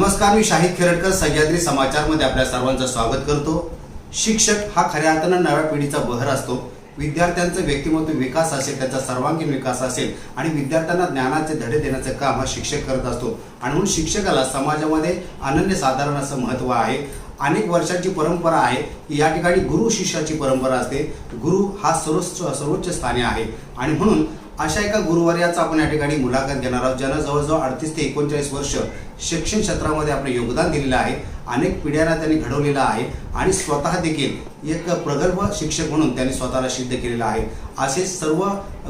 नमस्कार मी शाहिद खेरडकर सह्याद्री समाचारमध्ये आपल्या सर्वांचं स्वागत करतो. शिक्षक हा खऱ्या अर्थानं नव्या पिढीचा बहर असतो. विद्यार्थ्यांचं व्यक्तिमत्व विकास असेल त्याचा सर्वांगीण विकास असेल आणि विद्यार्थ्यांना ज्ञानाचे धडे देण्याचं काम हा शिक्षक करत असतो. आणि म्हणून शिक्षकाला समाजामध्ये अनन्यसाधारण असं महत्त्व आहे. अनेक वर्षांची परंपरा आहे. की या ठिकाणी गुरु शिष्याची परंपरा असते. गुरु हा सर्वोच्च सर्वोच्च स्थानी आहे. आणि म्हणून अशा एका गुरुवर्याचा आपण या ठिकाणी मुलाखत घेणार आहोत. ज्यांना जवळजवळ अडतीस ते एकोणचाळीस वर्ष शिक्षण क्षेत्रामध्ये आपलं योगदान दिलेलं आहे. अनेक पिढ्यांना त्यांनी घडवलेलं आहे. आणि स्वतः देखील एक प्रगल्भ शिक्षक म्हणून त्यांनी स्वतःला सिद्ध केलेलं आहे. असे सर्व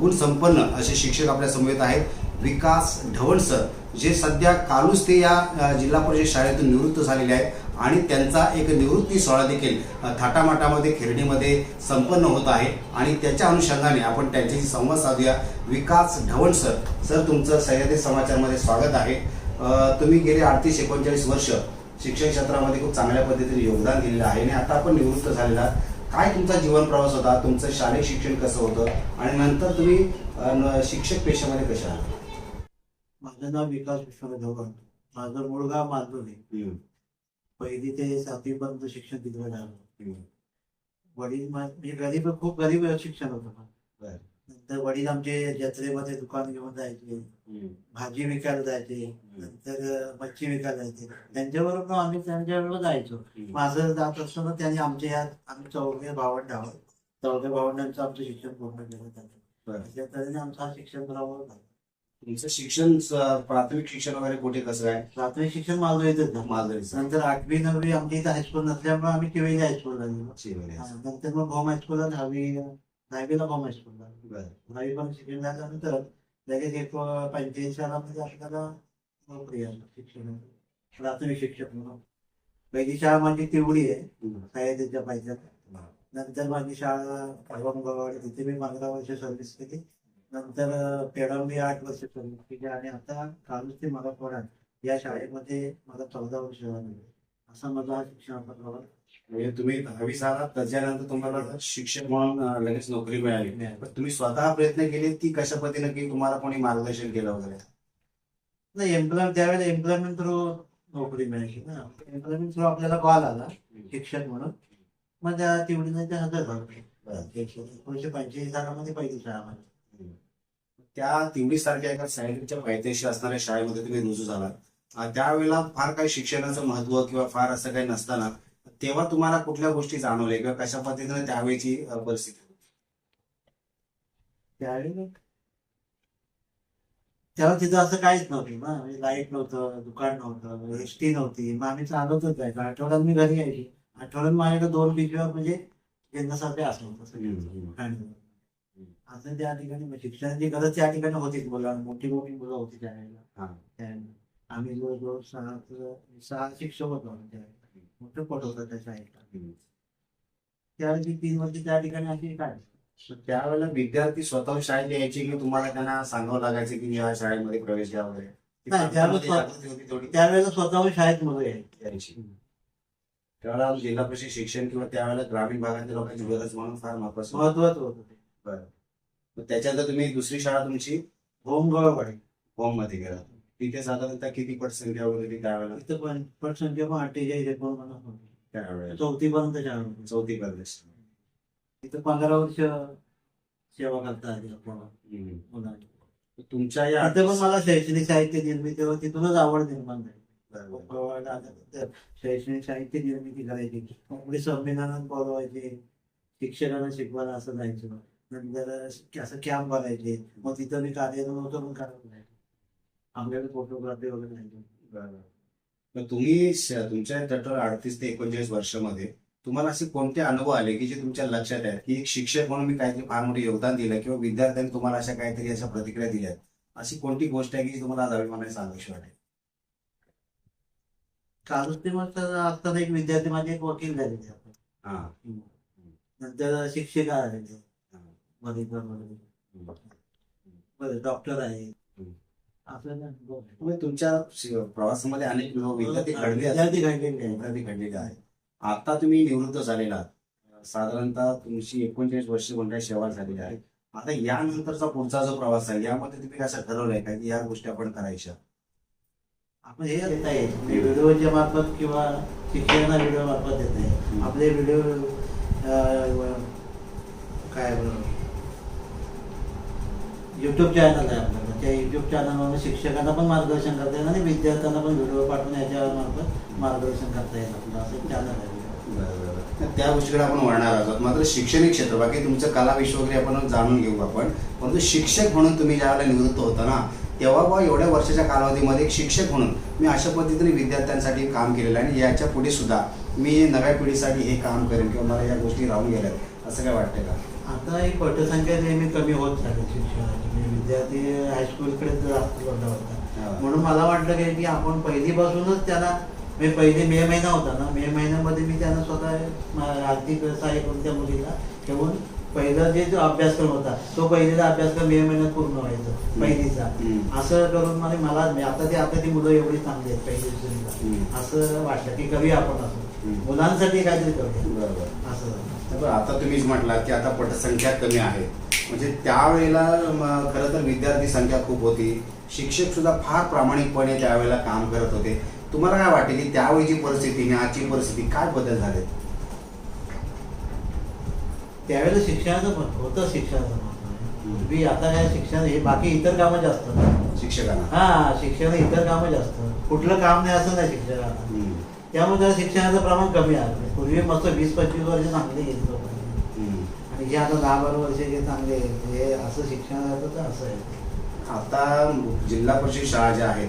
गुणसंपन्न असे शिक्षक आपल्या समवेत आहेत. विकास ढवण सर जे सध्या कालूस ते या जिल्हा परिषद शाळेतून निवृत्त झालेले आहेत. आणि त्यांचा एक निवृत्ती सोहळा देखील थाटामाटामध्ये खिरडीमध्ये संपन्न होत आहे. आणि त्याच्या अनुषंगाने आपण त्यांच्याशी संवाद साधूया. विकास ढवण सर सर तुमचं सह्याद्री समाचारमध्ये स्वागत आहे. तुम्ही गेले अडतीस एकोणचाळीस वर्ष शिक्षण क्षेत्रामध्ये खूप चांगल्या पद्धतीने योगदान दिलेलं आहे आणि आता आपण निवृत्त झालेला. काय तुमचा जीवन प्रवास होता? तुमचं शालेय शिक्षण कसं होतं? आणि नंतर तुम्ही शिक्षक पेशामध्ये कशा आहात? माझं नाव विकास विश्वनाथ माझं गाव मालवणी पहिली ते सातवी पर्यंत शिक्षण तिकडे झालं वडील मा- म्हणजे गरीब खूप गरीब शिक्षण होतं. नंतर वडील आमचे जत्रेमध्ये दुकान घेऊन जायचे भाजी विकायला जायचे नंतर मच्छी विकायला जायचे. त्यांच्याबरोबर आम्ही त्यांच्याबरोबर जायचो. माझं जात असताना त्यांनी आमच्या यात आम्ही चौघे भावंड आहोत. चौघे भावंडांचं आमचं शिक्षण पूर्ण केलं त्यांनी. बरं. अशा तऱ्हेने आमचा हा शिक्षण प्रवाह झाला तुमचं शिक्षण स- प्राथमिक शिक्षण वगैरे कुठे कसं काय प्राथमिक शिक्षण येतच ना. मालदरीचं नंतर आठवी नववी आमच्या इथं हायस्कूल नसल्यामुळे आम्ही टिवेली हायस्कूलला गेलो. शिवले. हा, नंतर मग होम हायस्कूलला दहावी दहावीला होम हायस्कूलला बरं. दहावी पण शिक्षण झाल्यानंतर लगेच एक पंच्याऐंशी सालामध्ये आपल्याला नोकरी आली शिक्षण प्राथमिक शिक्षक म्हणून. पहिली शाळा माझी तिवडी आहे. हम्म. सह्याद्रीच्या पाहिजे नंतर माझी शाळा पायवानगावाडी तिथे मी पंधरा वर्ष सर्व्हिस केली. नंतर अं, पेडा आठ वर्ष सर्व्हिस केली आणि आता कालच ते मराठवाड्यात. या शाळेमध्ये मला चौदा वर्ष झाली. असा माझा हा शिक्षणाचा प्रवास म्हणजे तुम्ही दहावी झाला त्याच्यानंतर तुम्हाला शिक्षक म्हणून लगेच नोकरी मिळाली. मिळाली. पण तुम्ही स्वतः प्रयत्न केले की कशा पद्धतीने की तुम्हाला कोणी मार्गदर्शन केलं वगैरे? नाही एम्प्लॉयमेंट त्यावेळेला एम्प्लॉयमेंट थ्रू नोकरी मिळायची ना. एम्प्लॉयमेंट थ्रू आपल्याला कॉल आला शिक्षक म्हणून. मग त्या तेवढी नाही ते हजर झालो. एकोणीशे पंच्याऐंशी सालामध्ये पहिली शाळा त्या तिवडी सारख्या एका सायन्सच्या पायथ्याशी असणाऱ्या शाळेमध्ये तुम्ही रुजू झाला अं, त्यावेळेला फार काही शिक्षणाचं महत्त्व किंवा फार असं काही नसताना तेव्हा तुम्हाला कुठल्या गोष्टी जाणवल्या किंवा कशा पद्धतीने त्यावेळेची परिस्थिती? त्यावेळी तेव्हा तिथं असं काहीच नव्हतं. ना म्हणजे लाइट नव्हतं दुकान नव्हतं एस टी नव्हती. मग आम्ही चालवतच जायचो. आठवड्यात मी घरी यायची. आठवड्यात माझ्याकडे दोन पिशव्या म्हणजे घेण्यासारखे असं होतं असं त्या ठिकाणी शिक्षणाची गरज त्या ठिकाणी होतीच. मुलांना मोठी मोठी मुलं होती त्यावेळेला. आम्ही जवळजवळ सहा सहा शिक्षक होतो मोठं पट होतं त्या शाळेला त्यावेळी तीन वर्ष त्या ठिकाणी अशी काय त्यावेळेला विद्यार्थी स्वतः शाळेत यायचे की तुम्हाला त्यांना सांगावं लागायचं की या शाळेमध्ये प्रवेश घ्या वगैरे? त्यावेळेला स्वतःहून शाळेत मुलं यायची. त्यावेळेला जिल्हा परिषद शिक्षण किंवा त्यावेळेला ग्रामीण भागातील लोकांची गरज म्हणून फार महत्वाचं होतं. महत्वाचं होतं मग त्याच्यानंतर तुम्ही दुसरी शाळा तुमची होम गवळवाडी होममध्ये गेला. तिथे साधारणतः किती पटसंख्या वगैरे त्यावेळेला इथं पण पटसंख्या पण अठ्ठेचाळीस एकोणपन्नास त्यावेळेला चौथी पर्यंत चौथी प्रदेश इथं पंधरा वर्ष सेवा करता आली. मुलांची तुमच्या या आता पण मला शैक्षणिक साहित्य निर्मितीवर तिथूनच आवड निर्माण झाली. शैक्षणिक साहित्य निर्मिती करायची. संमेलनात बोलवायचे शिक्षकांना शिकवायला असं जायचं. नंतर असं कॅम्प भरायचे मग तिथं मी कार्यरत होतो पण जायचो आमच्याकडे फोटोग्राफी वगैरे नाही. मग तुम्ही श- तुमच्या टोटल अडतीस ते एकोणचाळीस वर्षामध्ये तुम्हाला असे कोणते अनुभव आले की जे तुमच्या लक्षात आहेत? की एक शिक्षक म्हणून मी काहीतरी फार मोठे योगदान दिलं किंवा विद्यार्थ्यांनी तुम्हाला अशा काहीतरी अशा प्रतिक्रिया दिल्यात? अशी कोणती गोष्ट आहे की जी तुम्हाला आज अभिमानाने सांगायची वाटेल? कालच ते मग असताना एक विद्यार्थी माझे एक वकील झाले. ते. हा. नंतर शिक्षिका आले ते हम्म. बरं. डॉक्टर आहे. आपल्याला म्हणजे तुमच्या प्रवासामध्ये अनेक लोक विद्यार्थी घडले. विद्यार्थी घडलेले आहे विद्यार्थी घडलेले आहेत. आता तुम्ही निवृत्त झालेला आहात. साधारणतः तुमची एकोणचाळीस वर्ष कोणत्या सेवा झालेली आहे? आता यानंतरचा पुढचा जो प्रवास आहे यामध्ये तुम्ही कसं ठरवलंय? का की या गोष्टी आपण करायच्या? आपण हे येईल म्हणजे व्हिडिओच्या मार्फत किंवा शिक्षकांना व्हिडिओ मार्फत येईल हम्म. आपले व्हिडिओ काय युट्यूब चॅनल आहे आपल्याला त्या युट्यूब चॅनलवर शिक्षकांना पण मार्गदर्शन करता येईल आणि विद्यार्थ्यांना पण व्हिडिओ पाठवून याच्या मार्फत मार्गदर्शन करता येईल आपलं. असं चॅनल आहे. त्या गोष्टीकडे आपण वळणार आहोत. मात्र शैक्षणिक क्षेत्र. बाकी तुमचं कला विश्व वगैरे आपण जाणून घेऊ आपण. परंतु शिक्षक म्हणून तुम्ही ज्यावेळेला निवृत्त होता ना तेव्हा बा एवढ्या वर्षाच्या कालावधीमध्ये एक शिक्षक म्हणून मी अशा पद्धतीने विद्यार्थ्यांसाठी काम केलेलं आहे आणि याच्यापुढे सुद्धा मी नव्या पिढीसाठी हे काम करेन किंवा मला या गोष्टी राहून गेल्यात. असं काय वाटतं का? आता ही पटसंख्या नेहमी कमी होत चालली शिक्षणाची. म्हणजे विद्यार्थी हायस्कूलकडे जास्त होता. म्हणून मला वाटलं की की आपण पहिलीपासूनच त्याला म्हणजे पहिले मे महिना होता ना मे महिन्यामध्ये मी त्यांना स्वतः म- आर्थिक सहाय्य करून त्या मुलीला ठेवून पहिला जे जो अभ्यासक्रम होता तो पहिलेचा अभ्यासक्रम मे महिन्यात पूर्ण व्हायचा पहिलीचा. असं करून मला मला मी- आता ते आता ती मुलं एवढी चांगली आहेत पहिली दुसरीला. असं वाटलं की करूया आपण असं. मुलांसाठी काहीतरी करूया बरोबर असं आता तुम्हीच म्हटलात की आता पटसंख्या कमी आहे म्हणजे त्यावेळेला खरं तर विद्यार्थी संख्या खूप होती. शिक्षक सुद्धा फार प्रामाणिकपणे त्यावेळेला काम करत होते. तुम्हाला काय वाटते की त्यावेळीची परिस्थिती आणि आजची परिस्थिती काय बदल झाले त्यावेळेला शिक्षणाचं होतं शिक्षणाचं. पूर्वी आता काय शिक्षण हे बाकी इतर कामं जास्त. शिक्षकांना. हा शिक्षण इतर कामं जास्त. कुठलं काम नाही असं नाही शिक्षकांना. त्यामुळे जरा शिक्षणाचं प्रमाण कमी आलं. पूर्वी मस्त वीस पंचवीस वर्ष चांगले गेली हे आता दहा बारा वर्ष जे चांगले आहेत, हे असं शिक्षणाचं तर असं आहे. आता जिल्हा परिषद शाळा ज्या आहेत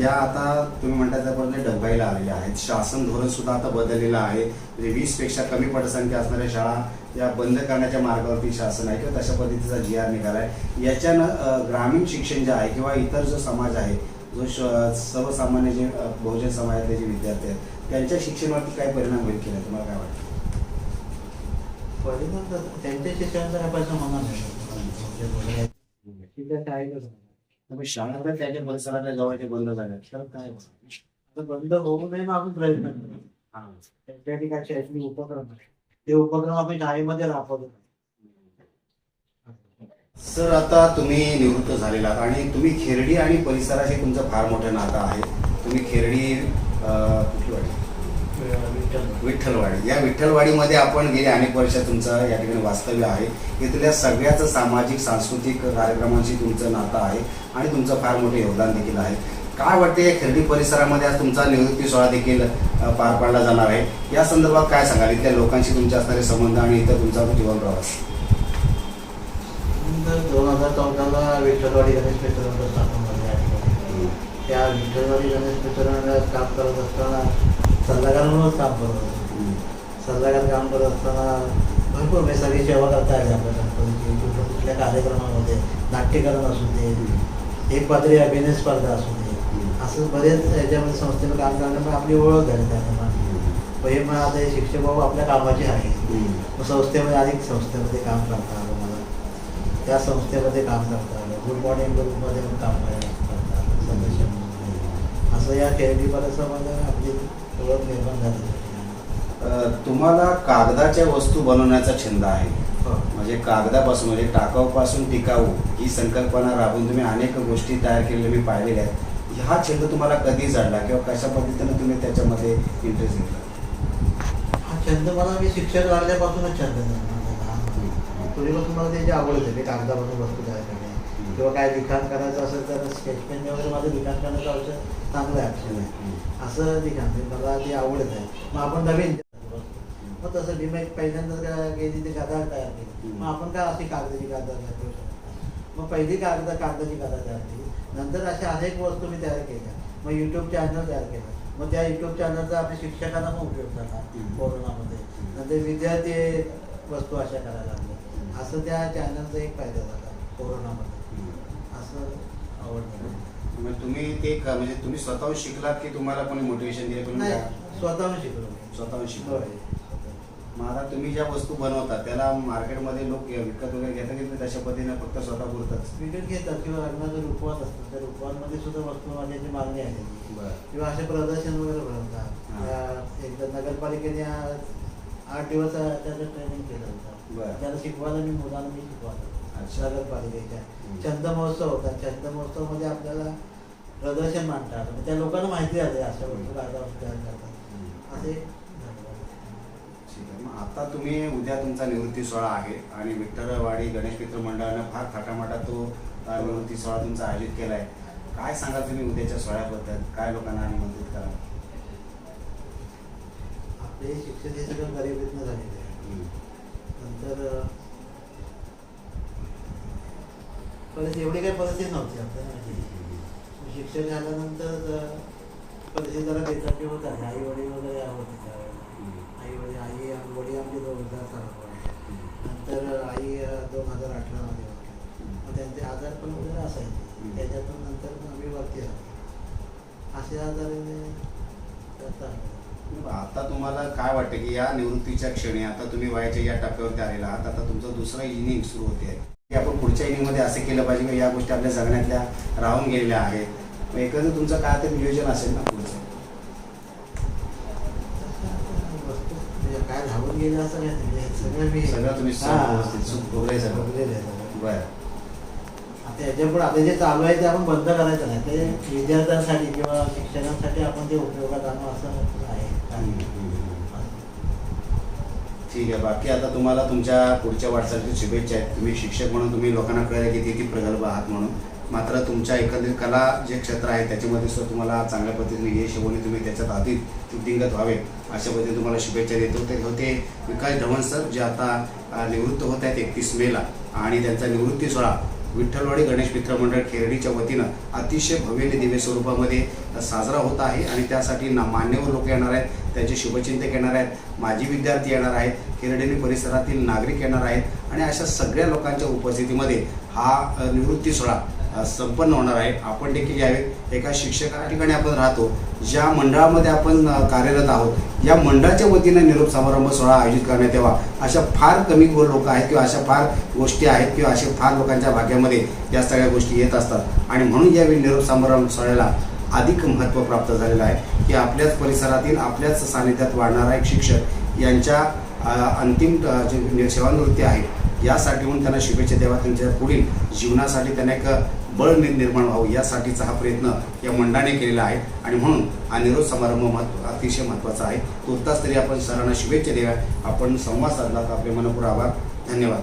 या आता तुम्ही म्हणता त्याप्रमाणे डबायला आलेल्या आहेत. शासन धोरण सुद्धा आता बदललेलं आहे. म्हणजे वीसपेक्षा कमी पटसंख्या असणाऱ्या शाळा या बंद करण्याच्या मार्गावरती शासन आहे किंवा तशा पद्धतीचा जी आर आहे. याच्यानं ग्रामीण शिक्षण जे आहे किंवा इतर जो समाज आहे जो श- सर्वसामान्य जे बहुजन समाजातले जे विद्यार्थी आहेत त्यांच्या शिक्षणावरती काय परिणाम होईल केला? तुम्हाला काय वाटतं परिणाम तर त्यांच्या शिक्षणाचा काय पैसा होणार नाही शिक्षण शाळेतच होणार. त्यामुळे शाळा तर त्याच्या परिसराच्या जवळचे बंद झाले तर काय बंद होऊ नये मग आपण प्रयत्न करू त्यांच्या ठिकाणी शैक्षणिक उपक्रम ते उपक्रम आपण शाळेमध्ये राबवतो सर आता तुम्ही निवृत्त झालेला आणि तुम्ही खेरडी आणि परिसराशी तुमचं फार मोठं नातं आहे. तुम्ही खेरडी कुठली वाडी? विठ्ठलवाडी. या विठ्ठलवाडीमध्ये आपण गेले अनेक वर्ष तुमचं या ठिकाणी वास्तव्य आहे. इथल्या सगळ्याच सामाजिक सांस्कृतिक कार्यक्रमांशी तुमचं नातं आहे आणि तुमचं फार मोठं योगदान देखील आहे. काय वाटते या खरेडी परिसरामध्ये आज तुमचा निवृत्ती सोहळा देखील पार पाडला जाणार आहे? या संदर्भात काय सांगाल? इथल्या लोकांशी तुमचे असणारे संबंध आणि इथं तुमचा जीवन प्रवास. दोन हजार चौदाला विठ्ठलवाडी गणेश मित्रांचं स्थापन झाले. आहे त्या विठ्ठलवाडी गणेश मित्रांना काम करत असताना सल्लागार म्हणूनच काम करत होतो. सल्लागार काम करत असताना भरपूर म्हणजे सगळी सेवा करता आली आपल्या गणपतीची कुठल्या कुठल्या कार्यक्रमामध्ये नाट्यकरण असू दे एक पात्री अभिनय स्पर्धा असू दे. असं बरेच याच्यामध्ये संस्थेनं काम करण्यामुळे आपली ओळख झाली हे मग आता हे शिक्षक बाबू आपल्या कामाचे आहे मग संस्थेमध्ये अनेक संस्थेमध्ये काम करता आलं मला. त्या संस्थेमध्ये काम करता आलं. गुड मॉर्निंग ग्रुपमध्ये पण काम करायला असं या खेळणी परिसरामध्ये आपली ओळख निर्माण झाली. तुम्हाला कागदाच्या वस्तू बनवण्याचा छंद आहे. हो. म्हणजे कागदापासून म्हणजे टाकाऊपासून टिकाऊ ही संकल्पना राबून तुम्ही अनेक गोष्टी तयार केलेल्या मी पाहिलेल्या आहेत. हा छंद तुम्हाला कधी जडला किंवा कशा पद्धतीने तुम्ही त्याच्यामध्ये इंटरेस्ट घेतला? हा छंद मला मी शिक्षक लागल्यापासूनच छंद झाला. पूर्वीपासून मला त्याची आवड मी कागदापासून वस्तू तयार किंवा काय लिखाण करायचं असेल तर स्केचपेन वगैरे माझं लिखाण करण्याचं औषध चांगलं आहे actually. असं लिखाण म्हणजे मला ती आवडत आहे. मग आपण नवीन मग तसं मी पहिल्यांदा गेली ते गदा तयार केली. मग आपण काय अशी कागदाची गदा तयार करू शकतो मग पहिली कागद कागदाची गदा तयार केली. नंतर अशा अनेक वस्तू मी तयार केल्या. मग यूट्यूब चॅनल तयार केलं. मग त्या यूट्यूब चॅनलचा आपल्या शिक्षकांना पण उपयोग झाला कोरोनामध्ये. नंतर विद्यार्थी वस्तू अशा करायला लागल्या. असं त्या चॅनलचा एक फायदा झाला कोरोनामध्ये. असं आवडलं मग तुम्ही ते क- म्हणजे तुम्ही स्वतःहून शिकलात की तुम्हाला कोणी मोटिवेशन दिलं तुम्ही नाही काय? स्वतःहून शिकलो मी. स्वतःहून शिकलो होय. मग आता तुम्ही ज्या वस्तू बनवता त्याला मार्केटमध्ये लोक विकत वगैरे घेतात की तशा पद्धतीने फक्त स्वतः पुरतच विकत घेतात किंवा लग्नाचे रुपवात असतात त्या रुपवांमध्ये सुद्धा वस्तू मागण्याची मागणी आहे. बरं किंवा असे प्रदर्शन वगैरे भरवतात हा. एकदा नगरपालिकेने आ- आठ दिवस त्याचं ट्रेनिंग केलं होतं बरं. त्याला शिकवायला मी मुलांना मी शिकवायला अच्छा. नगरपालिकेच्या. छंद महोत्सव होता. छंद महोत्सवमध्ये आपल्याला प्रदर्शन मांडतात. आणि त्या लोकांना माहिती झाले अशा गोष्टी करतात. असे आता तुम्ही उद्या तुमचा निवृत्ती सोहळा आहे आणि विठ्ठलवाडी गणेश मित्र मंडळानं फार थाटामाटा तो निवृत्ती सोहळा तुमचा आयोजित केला आहे काय सांगाल तुम्ही उद्याच्या सोहळ्याबद्दल? काय लोकांना निमंत्रित करा आपले शिक्षण हे सगळं गरिबीतनं झालेले आहे नंतर अं, परिस्थिती एवढी काही परिस्थिती नव्हती. आपल्याला म्हणजे शिक्षण झाल्यानंतर परिस्थिती जरा बेताची होत आहे आई वडील वगैरे होते त्यावेळेला आई वडील आई आणि वडील आमचे दोन हजार चालू नंतर आई दोन हजार अठरामध्ये होते. मग त्यांचे आजार पण वगैरे असायचे. त्याच्यातून नंतर मग आम्ही वरती आलो. असे आजाराने करता. आता तुम्हाला काय वाटतं की या निवृत्तीच्या क्षणी आता तुम्ही वयाच्या या टप्प्यावरती आलेला आहात आता तुमचं दुसरं इनिंग सुरू होते आहे पुढच्या इनिंगमध्ये असं केलं पाहिजे की या गोष्टी आपल्या जगण्यातल्या राहून गेलेल्या आहेत? मग एकंदर तुमचं काय तरी नियोजन असेल ना पुढचं? म्हणजे काय धावून गेलं असं सगळं तुम्ही. बरं. आता याच्यापुढे आता जे चालू आहे ते आपण बंद करायचं नाही. ते विद्यार्थ्यांसाठी किंवा शिक्षणासाठी आपण ते उपयोगात आणू असं आहे. ठीक आहे. बाकी आता तुम्हाला तुमच्या पुढच्या वाटचालीची शुभेच्छा आहेत. तुम्ही शिक्षक म्हणून तुम्ही लोकांना कळलं की किती प्रगल्भ आहात म्हणून. मात्र तुमच्या एकंदरीत कला जे क्षेत्र आहे त्याच्यामध्ये सुद्धा तुम्हाला चांगल्या पद्धतीने यश होऊन तुम्ही त्याच्यात अधिक उद्दिंगत व्हावे अशा पद्धतीने तुम्हाला शुभेच्छा देतो. ते होते विकास ढवण सर जे आता निवृत्त होत आहेत एकतीस मेला आणि त्यांचा निवृत्ती सोहळा विठ्ठलवाडी गणेश मित्र मंडळ खेरडीच्या वतीनं अतिशय भव्य दिव्य स्वरूपामध्ये साजरा होत आहे. आणि त्यासाठी ना मान्यवर लोक येणार आहेत त्यांचे शुभचिंतक येणार आहेत. माजी विद्यार्थी येणार आहेत खेरडेली परिसरातील नागरिक येणार आहेत आणि अशा सगळ्या लोकांच्या उपस्थितीमध्ये हा निवृत्ती सोहळा संपन्न होणार आहे. आपण देखील यावेळी एका शिक्षका ठिकाणी आपण राहतो ज्या मंडळामध्ये आपण कार्यरत आहोत या मंडळाच्या वतीनं निरोप समारंभ सोहळा आयोजित करण्यात यावा. अशा फार कमी लोक आहेत किंवा अशा फार गोष्टी आहेत किंवा अशा फार लोकांच्या भाग्यामध्ये या सगळ्या गोष्टी येत असतात. आणि म्हणून यावेळी निरोप समारंभ सोहळ्याला अधिक महत्त्व प्राप्त झालेलं आहे. की आपल्याच परिसरातील आपल्याच सानिध्यात वाढणारा एक शिक्षक यांच्या अंतिम जे सेवानिवृत्ती आहे यासाठी म्हणून त्यांना शुभेच्छा द्यावा त्यांच्या पुढील जीवनासाठी त्यांना एक बळ नि- निर्माण व्हावं यासाठीचा हा प्रयत्न या मंडळाने केलेला आहे. आणि म्हणून हा निरोध समारंभ महत्त्व अतिशय महत्त्वाचा आहे. तुर्तास तरी आपण सरांना शुभेच्छा द्याव्या. आपण संवाद साधला तर आपले मनपूर आभार. धन्यवाद.